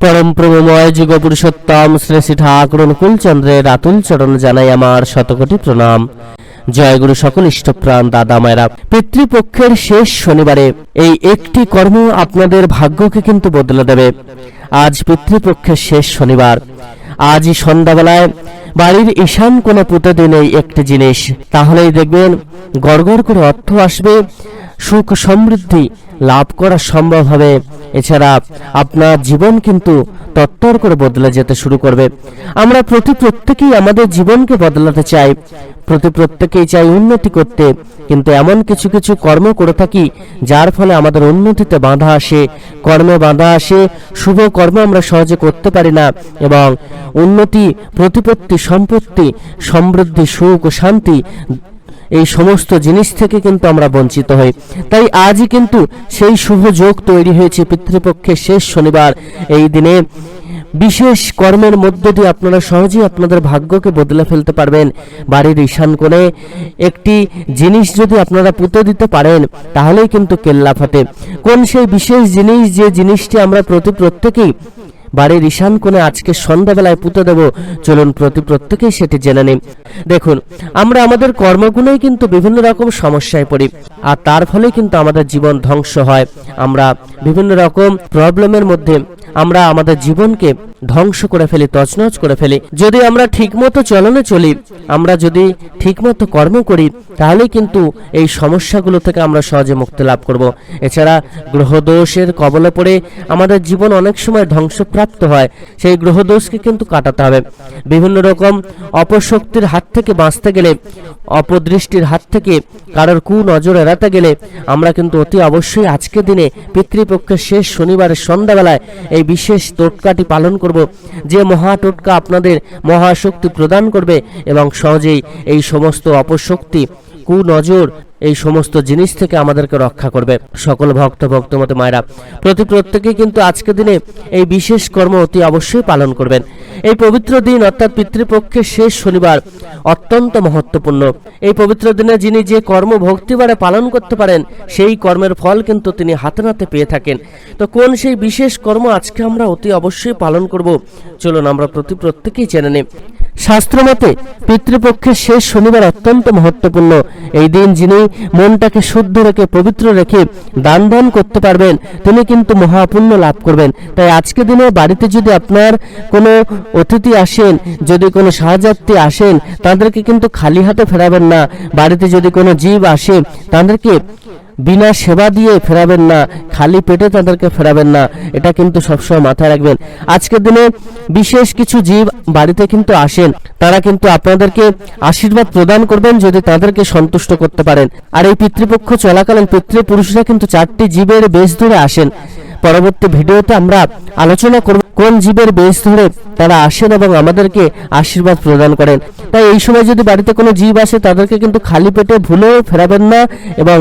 পরম প্রমময় যুগ পুরুষোত্তম শ্রী ঠাকুর অনুকূলচন্দ্রের আতুল চরণ জানাই আমার শতকোটি প্রণাম। জয় গুরু সকল ইষ্টপ্রাণ দাদা মায়েরা। পিতৃপক্ষের শেষ শনিবারে এই একটি কর্ম আপনাদের ভাগ্যকে কিন্তু বদলে দেবে। আজ পিতৃপক্ষের শেষ শনিবার। আজই সন্ধ্যাবেলায় বাড়ির ঈশান কোণে পুঁতে দিন এই একটি জিনিস। তাহলেই দেখবেন গড়গড় করে অর্থ আসবে, সুখ সমৃদ্ধি লাভ করা সম্ভব হবে। এছাড়া আপনার জীবন কিন্তু তত্তর করে বদলে যেতে শুরু করবে। আমরা প্রতি প্রত্যেকেই আমাদের জীবনকে বদলাতে চাই। প্রতি প্রত্যেকেই চাই উন্নতি করতে। কিন্তু এমন কিছু কিছু কর্ম করে থাকি, যার ফলে আমাদের উন্নতিতে বাধা আসে। কর্মে বাধা আসে, শুভ কর্ম আমরা সহজে করতে পারি না এবং উন্নতি, প্রতিপত্তি, সম্পত্তি, সমৃদ্ধি, সুখ ও শান্তি এই সমস্ত জিনিস থেকে কিন্তু আমরা বঞ্চিত হই। তাই আজই কিন্তু সেই শুভ যোগ তৈরি হয়েছে পিতৃপক্ষের শেষ শনিবার। এই দিনে বিশেষ কর্মের মধ্য দিয়ে আপনারা সহজেই আপনাদের ভাগ্যকে বদলে ফেলতে পারবেন। বাড়ির ঈশান কোণে একটি জিনিস যদি আপনারা পুঁতে দিতে পারেন, তাহলেই কিন্তু কেল্লা ফাটে। কোন সেই বিশেষ জিনিস যে জিনিসটি আমরা প্রতি প্রত্যেকেই বাড়ির ঈশান কোণে আজকে সন্ধ্যাবেলায় পুঁতে দেব। চলুন প্রতি প্রত্যেকেই সেটি জেনে নিন দেখুন, আমরা আমাদের কর্মগুণেই কিন্তু বিভিন্ন রকম সমস্যায় পড়ি, আর তার ফলে কিন্তু আমাদের জীবন ধ্বংস হয়। আমরা বিভিন্ন রকম প্রবলেমের মধ্যে আমরা আমাদের জীবনকে ধ্বংস করে ফেলি, তছনছ করে ফেলি। যদি আমরা ঠিকমতো চলনে চলি, আমরা যদি ঠিকমতো কর্ম করি, তাহলে কিন্তু এই সমস্যাগুলো থেকে আমরা সহজে মুক্তি লাভ করব। এছাড়া গ্রহদোষের কবলে পড়ে আমাদের জীবন অনেক সময় ধ্বংসপ্রাপ্ত হয়। সেই গ্রহদোষকে কিন্তু কাটাতে হবে। বিভিন্ন রকম অপশক্তির হাত থেকে বাঁচতে গেলে, অপদৃষ্টির হাত থেকে কারোর কু নজর এড়াতে গেলে, আমরা কিন্তু অতি অবশ্যই আজকের দিনে পিতৃপক্ষের শেষ শনিবারের সন্ধ্যাবেলায় এই বিশেষ টোটকাটি পালন করব, যে মহা টোটকা আপনাদের মহাশক্তি প্রদান করবে এবং সহজেই এই সমস্ত অপশক্তি, কুনজর, এই সমস্ত জিনিস থেকে আমাদেরকে রক্ষা করবে। সকল ভক্ত, ভক্তমতে মায়েরা, প্রতি প্রত্যেকেই কিন্তু আজকের দিনে এই বিশেষ কর্ম অতি অবশ্যই পালন করবেন। এই পবিত্র দিন অর্থাৎ পিতৃপক্ষের শেষ শনিবার অত্যন্ত মহত্বপূর্ণ। এই পবিত্র দিনে যিনি যে কর্ম ভক্তিবারে পালন করতে পারেন, সেই কর্মের ফল কিন্তু তিনি হাতে নাতে পেয়ে থাকেন। তো কোন সেই বিশেষ কর্ম আজকে আমরা অতি অবশ্যই পালন করব? চলুন আমরা প্রতি প্রত্যেকেই জেনে নিই। শাস্ত্রমতে পিতৃপক্ষের শেষ শনিবার অত্যন্ত মহত্বপূর্ণ। এই দিন যিনি মনটাকে শুদ্ধ রেখে, পবিত্র রেখে দান দান করতে পারবেন, তিনি কিন্তু মহাপুণ্য লাভ করবেন। তাই আজকে দিনে বাড়িতে যদি আপনার কোনো অতিথি আসেন, যদি কোনো সহযাত্রী আসেন, তাদেরকে কিন্তু খালি হাতে ফেরাবেন না। বাড়িতে যদি কোনো জীব আসে, তাদেরকে বিনা সেবা দিয়ে ফেরাবেন না, খালি পেটে তাদেরকে ফেরাবেন না, এটা কিন্তু সবসময় মাথায় রাখবেন। আজকের দিনে বিশেষ কিছু জীব বাড়িতে কিন্তু আসেন, তারা কিন্তু আপনাদেরকে আশীর্বাদ প্রদান করবেন যদি তাদেরকে সন্তুষ্ট করতে পারেন। আর এই পিতৃপক্ষ চলাকালীন পিতৃপুরুষরা কিন্তু চারটি জীবের বেশ ধরে আসেন। পরবর্তী ভিডিওতে আমরা আলোচনা করব কোন জীবের বেশ ধরে তারা আসেন এবং আমাদেরকে আশীর্বাদ প্রদান করেন? তাই এই সময় যদি বাড়িতে কোনো জীব আসে, তাদেরকে কিন্তু খালি পেটে ভুলেও ফেরাবেন না এবং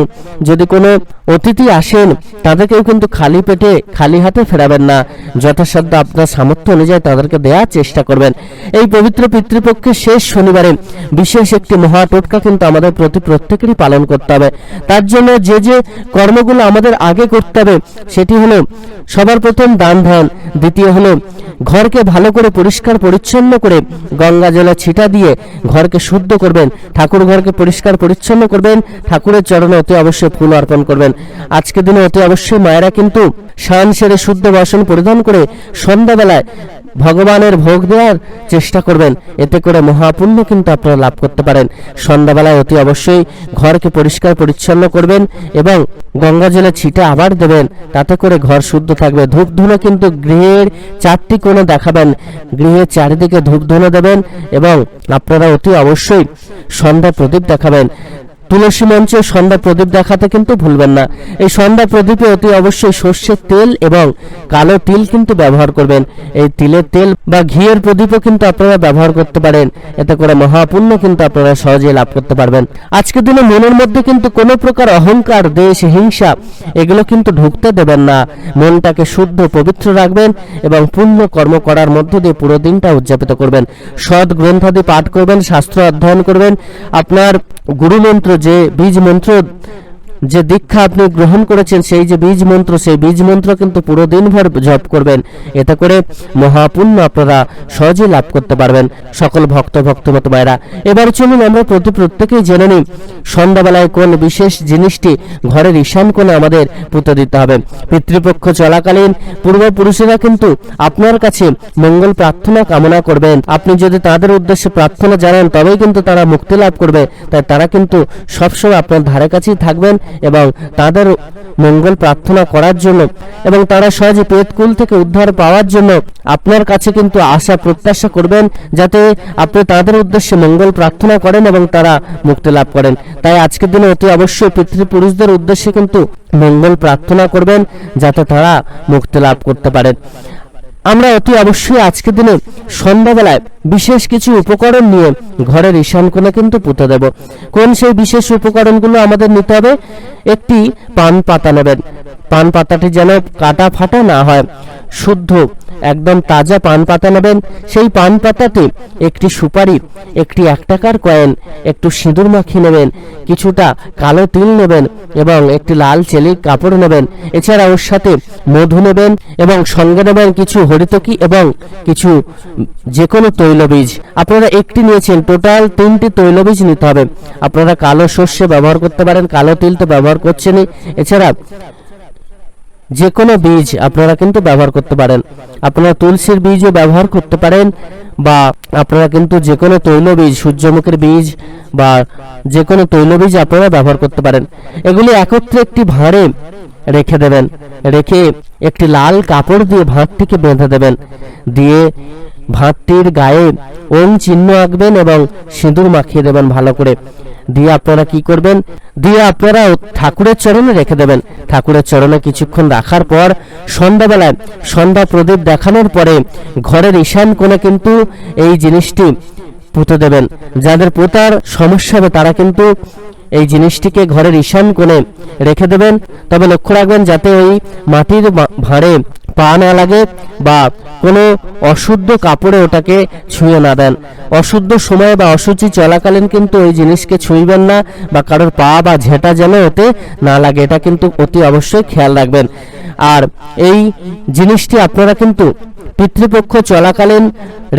যদি কোনো অতিথি আসেন, তাদেরকেও কিন্তু খালি পেটে, খালি হাতে ফেরাবেন না। যথাসাধ্য আপনার সামর্থ্য অনুযায়ী তাদেরকে দেওয়ার চেষ্টা করবেন। এই পবিত্র পিতৃপক্ষের শেষ শনিবারে বিশেষ একটি মহা টোটকা কিন্তু আমাদের প্রতি প্রত্যেকেরই পালন করতে হবে। তার জন্য যে যে কর্মগুলো আমাদের আগে করতে হবে, সেটি হলো সবার প্রথম দান ধ্যান, দ্বিতীয় হলো Pablo. ঘরকে ভালো করে পরিষ্কার পরিচ্ছন্ন করে গঙ্গা জলে ছিটা দিয়ে ঘরকে শুদ্ধ করবেন, ঠাকুর ঘরকে পরিষ্কার পরিচ্ছন্ন করবেন, ঠাকুরের চরণে অতি অবশ্যই ফুল অর্পণ করবেন। আজকের দিনে অতি অবশ্যই মায়েরা কিন্তু শান সেরে শুদ্ধ বাসন পরিধান করে সন্ধ্যাবেলায় ভগবানের ভোগ দেওয়ার চেষ্টা করবেন। এতে করে মহাপুণ্য কিন্তু আপনারা লাভ করতে পারেন। সন্ধ্যাবেলায় অতি অবশ্যই ঘরকে পরিষ্কার পরিচ্ছন্ন করবেন এবং গঙ্গা জলে ছিটে আবার দেবেন। তাতে করে ঘর শুদ্ধ থাকবে। ধূপ ধুনো কিন্তু গৃহের চারটি কোণে দেখাবেন। গৃহের চারিদিকে ধূপ ধুনে দেবেন এবং আপনারা অতি অবশ্যই সন্ধ্যা প্রদীপ দেখাবেন। তুলসী মঞ্চে সন্ধ্যা প্রদীপ দেখাতে কিন্তু ভুলবেন না। এই সন্ধ্যা প্রদীপে অতি অবশ্যই সর্ষের তেল এবং কালো তিল কিন্তু ব্যবহার করবেন। এই তিলের তেল বা ঘিয়ের প্রদীপও কিন্তু আপনারা ব্যবহার করতে পারেন। এতে করে মহাপুণ্য কিন্তু আপনারা সহজেই লাভ করতে পারবেন। আজকের দিনে মনের মধ্যে কিন্তু কোনো প্রকার অহংকার, দেশ, হিংসা এগুলো কিন্তু ঢুকতে দেবেন না। মনটাকে শুদ্ধ, পবিত্র রাখবেন এবং পুণ্য কর্ম করার মধ্য দিয়ে পুরো দিনটা উদযাপিত করবেন। সৎ গ্রন্থাদি পাঠ করবেন, শাস্ত্র অধ্যয়ন করবেন। আপনার গুরুমন্ত্র যে বীজ মন্ত্র যে দীক্ষা আপনি গ্রহণ করেছেন, সেই যে বীজ মন্ত্র, সেই বীজ মন্ত্র কিন্তু পুরো দিনভর জপ করবেন। এতে করে মহাপুণ্য আপনারা সহজেই লাভ করতে পারবেন। সকল ভক্ত, ভক্তমত মায়েরা এবার চলুন আমরা প্রতি প্রত্যেকেই জেনে নিই, সন্ধ্যাবেলায় কোন বিশেষ জিনিসটি ঘরের ঈশান কোণে আমাদের পুঁতে দিতে হবে। পিতৃপক্ষ চলাকালীন পূর্বপুরুষেরা কিন্তু আপনার কাছে মঙ্গল প্রার্থনা কামনা করবেন। আপনি যদি তাদের উদ্দেশ্যে প্রার্থনা জানান, তবেই কিন্তু তারা মুক্তি লাভ করবে। তাই তারা কিন্তু সবসময় আপনার ধারে কাছেই থাকবেন। এবং তাদের মঙ্গল প্রার্থনা করার জন্য এবং তারা সহজে পেটকুল থেকে উদ্ধার পাওয়ার জন্য আপনার কাছে কিন্তু আশা প্রত্যাশা করবেন যাতে আপনি তাদের উদ্দেশ্যে মঙ্গল প্রার্থনা করেন এবং তারা মুক্তি লাভ করেন। তাই আজকের দিনে অতি অবশ্যই পিতৃপুরুষদের উদ্দেশ্যে কিন্তু মঙ্গল প্রার্থনা করবেন যাতে তারা মুক্তি লাভ করতে পারেন। আমরা অতি অবশ্যই আজকের দিনে সন্ধ্যাবেলায় বিশেষ কিছু উপকরণ নিয়ে ঘরের ঈশান কোণে কিন্তু পুঁতে দেব। কোন সেই বিশেষ উপকরণগুলো আমাদের নিতে হবে? একটি পান পাতা নেবেন। পান পাতাটি যেন কাটা ফাটা না হয়, শুদ্ধ একদম তাজা পান পাতা নেবেন। সেই পান পাতাতে একটি সুপারি, একটি এক টাকার কয়েন, একটু সিঁদুর মাখিয়ে নেবেন, কিছুটা কালো তিল নেবেন এবং একটি লাল চেলি কাপড় নেবেন। এছাড়া ওর সাথে মধু নেবেন এবং সঙ্গে নেবেন কিছু হরিতকি এবং কিছু যে কোনো তৈলবীজ। আপনারা একটি নিয়েছেন, টোটাল তিনটি তৈলবীজ নিতে হবে। আপনারা কালো শস্য ব্যবহার করতে পারেন, কালো তিল তো ব্যবহার করছেনই। এছাড়া যে কোনো বীজ আপনারা কিন্তু ব্যবহার করতে পারেন। আপনারা তুলসীর বীজও ব্যবহার করতে পারেন বা আপনারা কিন্তু যে কোনো তৈলবীজ সূর্যমুখীর বীজ বা যে কোনো তৈলবীজ আপনারা ব্যবহার করতে পারেন। এগুলি একত্রে একটি ভাঁড়ে রেখে দেবেন। রেখে একটি লাল কাপড় দিয়ে ভাঁড়টিকে বেঁধে দেবেন। দিয়ে ভাঁড়টির গায়ে ওম চিহ্ন আঁকবেন এবং সিঁদুর মাখিয়ে দেবেন ভালো করে। দিয়ে আপনারা কি করবেন? দিয়ে আপনারা ঠাকুরের চরণে রেখে দেবেন। ঠাকুরের চরণে কিছুক্ষণ রাখার পর সন্ধ্যাবেলায় সন্ধ্যা প্রদীপ দেখানোর পরে ঘরের ঈশান কোণে কিন্তু এই জিনিসটি পুঁতে দেবেন। যাদের পোতার সমস্যা হবে তারা কিন্তু এই জিনিসটিকে ঘরের ঈশান কোণে রেখে দেবেন। তবে লক্ষ্য রাখবেন যাতে ওই মাটির ভাঁড়ে পা না লাগে বা কোনো অশুদ্ধ কাপড়ে ওটাকে ছুঁয়ে না দেন। অশুদ্ধ সময়ে বা অসুচি চলাকালীন কিন্তু ওই জিনিসকে ছুঁইবেন না বা কারোর পা বা ঝেঁটা যেন ওতে না লাগে, এটা কিন্তু অতি অবশ্যই খেয়াল রাখবেন। আর এই জিনিসটি আপনারা কিন্তু পিতৃপক্ষ চলাকালীন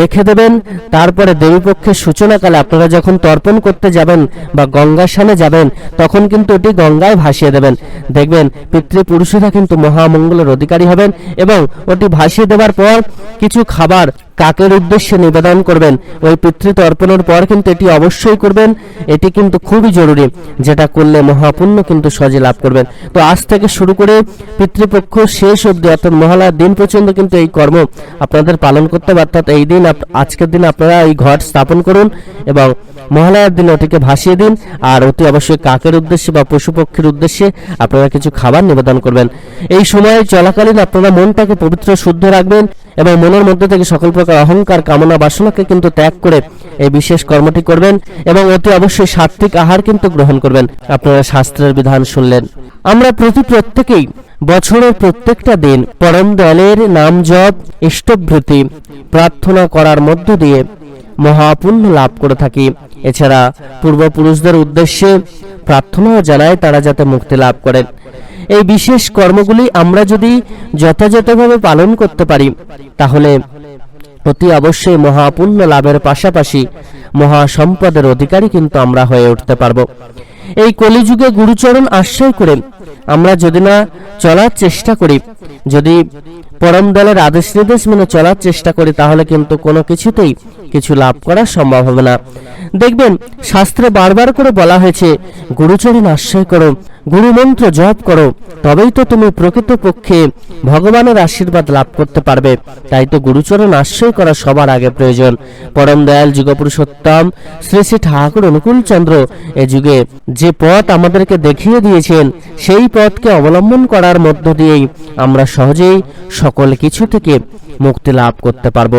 রেখে দেবেন, তারপরে দেবীপক্ষের সূচনাকালে আপনারা যখন তর্পণ করতে যাবেন বা গঙ্গার সামনে যাবেন, তখন কিন্তু এটি গঙ্গায় ভাসিয়ে দেবেন। দেখবেন পিতৃপুরুষেরা কিন্তু মহামঙ্গলের অধিকারী হবেন এবং ওটি ভাসিয়ে দেওয়ার পর কিছু খাবার কাকের উদ্দেশ্যে নিবেদন করবেন। ওই পিতৃ তর্পণের পর কিন্তু এটি অবশ্যই করবেন। এটি কিন্তু খুবই জরুরি, যেটা করলে মহাপুণ্য কিন্তু সহজে লাভ করবেন। তো আজ থেকে শুরু করে পিতৃপক্ষ শেষ অবধি অর্থাৎ মহালয়ার দিন পর্যন্ত কিন্তু এই কর্ম আপনাদের পালন করতে হবে। অর্থাৎ এই দিন আজকের দিন আপনারা এই ঘট স্থাপন করুন এবং মহালয়ার দিন ওটিকে ভাসিয়ে দিন। আর অতি অবশ্যই কাকের উদ্দেশ্যে বা পশু পক্ষীর উদ্দেশ্যে আপনারা কিছু খাবার নিবেদন করবেন। এই সময়ে চলাকালীন আপনারা মনটাকে পবিত্র, শুদ্ধ রাখবেন এবং মনের মধ্যে থেকে সকল প্রকার অহংকার, কামনা, বাসনাকে কিন্তু ত্যাগ করে এই বিশেষ কর্মটি করবেন এবং অতি অবশ্যই সাত্বিক আহার কিন্তু গ্রহণ করবেন। আপনারা শাস্ত্রের বিধান শুনলেন। আমরা প্রতি প্রত্যেকেই বছরের প্রত্যেকটা দিন পরম দলের নাম জপ ইষ্টভৃতি প্রার্থনা করার মধ্য দিয়ে মহাপুণ্য লাভ করে থাকি। এছাড়া পূর্বপুরুষদের উদ্দেশ্যে প্রার্থনাও জানায় তারা যাতে মুক্তি লাভ করেন এই বিশেষ কর্মগুলি আমরা যদি যথাযথভাবে পালন করতে পারি, তাহলে অতি অবশ্যই মহাপুণ্য লাভের পাশাপাশি মহাসম্পদের অধিকারী কিন্তু আমরা হয়ে উঠতে পারব। এই কলিযুগে গুরুচরণ আশ্রয় করে আমরা যদি না চলার চেষ্টা করি, যদি পরম দলের আদেশ নির্দেশ মেনে চলার চেষ্টা করি, তাহলে কিন্তু কোনো কিছুতেই কিছু লাভ করা সম্ভব হবে না। দেখবেন, শাস্ত্রে বারবার করে বলা হয়েছে, গুরুচরণ আশ্রয় করো, গুরুমন্ত্র জপ করো, তবেই তো তুমি প্রকৃতপক্ষে ভগবানের আশীর্বাদ লাভ করতে পারবে। তাই তো গুরুচরণ আশ্রয় করা সবার আগে প্রয়োজন। পরম দয়াল যুগপুরুষোত্তম শ্রী শ্রী ঠাকুর অনুকূল চন্দ্র এ যুগে যে পথ আমাদেরকে দেখিয়ে দিয়েছেন, সেই পথকে অবলম্বন করার মধ্য দিয়েই আমরা সহজেই সকল কিছু থেকে মুক্তি লাভ করতে পারব।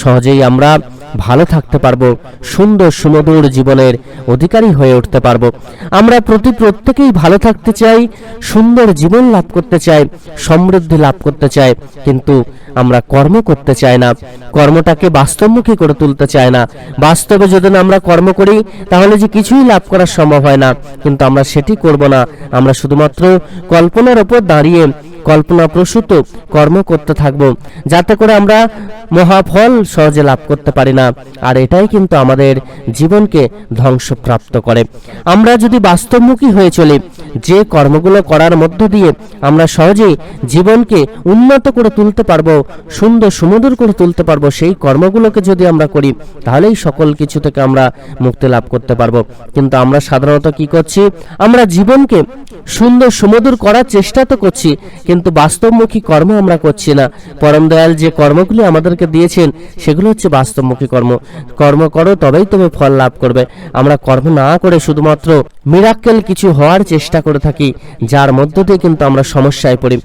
সহজেই আমরা ভালো থাকতে পারব, সুন্দর সুমধুর জীবনের অধিকারী হয়ে উঠতে পারব। আমরা প্রতি প্রত্যেকেই ভালো থাকতে চাই, সুন্দর জীবন লাভ করতে চাই, সমৃদ্ধি লাভ করতে চাই, কিন্তু আমরা কর্ম করতে চাই না। কর্মটাকে বাস্তবমুখী করে তুলতে চাই না। বাস্তবে যদি না আমরা কর্ম করি, তাহলে যে কিছুই লাভ করা সম্ভব হয় না। কিন্তু আমরা সেটি করব না। আমরা শুধুমাত্র কল্পনার ওপর দাঁড়িয়ে কল্পনা প্রসূত কর্ম করতে থাকব। যাতে করে আমরা মহাফল সহজে লাভ করতে পারি না। আর এটাই কিন্তু আমাদের জীবনকে ধ্বংসপ্রাপ্ত করে। আমরা যদি বাস্তবমুখী হয়ে চলি, যে কর্মগুলো করার মধ্য দিয়ে আমরা সহজেই জীবনকে উন্নত করে তুলতে পারব, সুন্দর সুমধুর করে তুলতে পারব, সেই কর্মগুলোকে যদি আমরা করি, তাহলেই সকল কিছু থেকে আমরা মুক্তি লাভ করতে পারব। কিন্তু আমরা সাধারণত কি করছি? আমরা জীবনকে সুন্দর সুমধুর করার চেষ্টা তো করছি কিন্তু বাস্তবমুখী কর্ম আমরা করছি না। পরম দয়াল যে কর্মগুলি আমাদেরকে দিয়েছেন, সেগুলো হচ্ছে বাস্তবমুখী কর্ম। কর্ম করো, তবেই তুমি ফল লাভ করবে। আমরা কর্ম না করে শুধুমাত্র মিরাক্কেল কিছু হওয়ার চেষ্টা করে থাকি, যার মধ্য দিয়ে কিন্তু আমরা সমস্যায় পড়ি।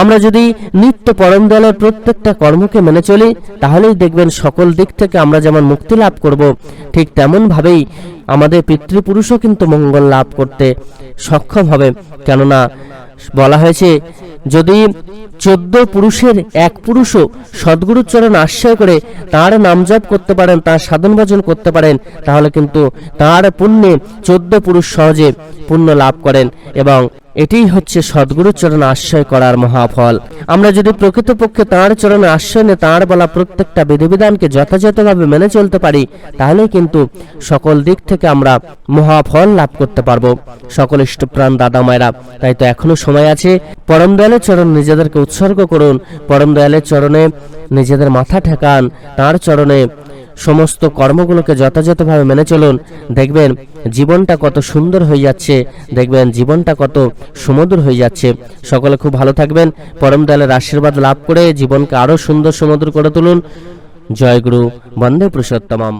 আমরা যদি নিত্য পরম দয়ালের প্রত্যেকটা কর্মকে মেনে চলি, তাহলেই দেখবেন সকল দিক থেকে আমরা যেমন মুক্তি লাভ করব, ঠিক তেমন ভাবেই আমাদের পিতৃপুরুষও কিন্তু মঙ্গল লাভ করতে সক্ষম হবে। কেননা বলা হয়েছে, যদি চোদ্দ পুরুষের এক পুরুষও সদ্গুরুর চরণ আশ্রয় করে তার নাম জপ করতে পারেন, তার সাধন ভজন করতে পারেন, তাহলে কিন্তু তার পুণ্যে চোদ্দ পুরুষ সহজে পুণ্য লাভ করেন এবং এটাই হচ্ছে সদ্গুরুর চরণ আশ্রয় করার মহাফল। আমরা যদি প্রকৃতপক্ষে তাঁর চরণে আশ্রয় নিয়ে তাঁর বলা প্রত্যেকটা বিধিবিধানকে যথাযথভাবে মেনে চলতে পারি তাহলে কিন্তু সকল দিক থেকে আমরা মহাফল লাভ করতে পারব। সকল ইষ্টপ্রাণ দাদা মায়েরা, তাই তো এখনও সময় আছে। পরম দয়ালের চরণ নিজেদেরকে উৎসর্গ করুন। পরম দয়ালের চরণে নিজেদের মাথা ঠেকান। তাঁর চরণে সমস্ত কর্মগুলোকে যথাযথভাবে মেনে চলুন। দেখবেন জীবনটা কত সুন্দর হয়ে যাচ্ছে। দেখবেন জীবনটা কত সুমধুর হয়ে যাচ্ছে। সকলে খুব ভালো থাকবেন। পরম দয়ালের আশীর্বাদ লাভ করে জীবনকে আরও সুন্দর সুমধুর করে তুলুন। জয় গুরু। বন্দে পুরুষোত্তমম।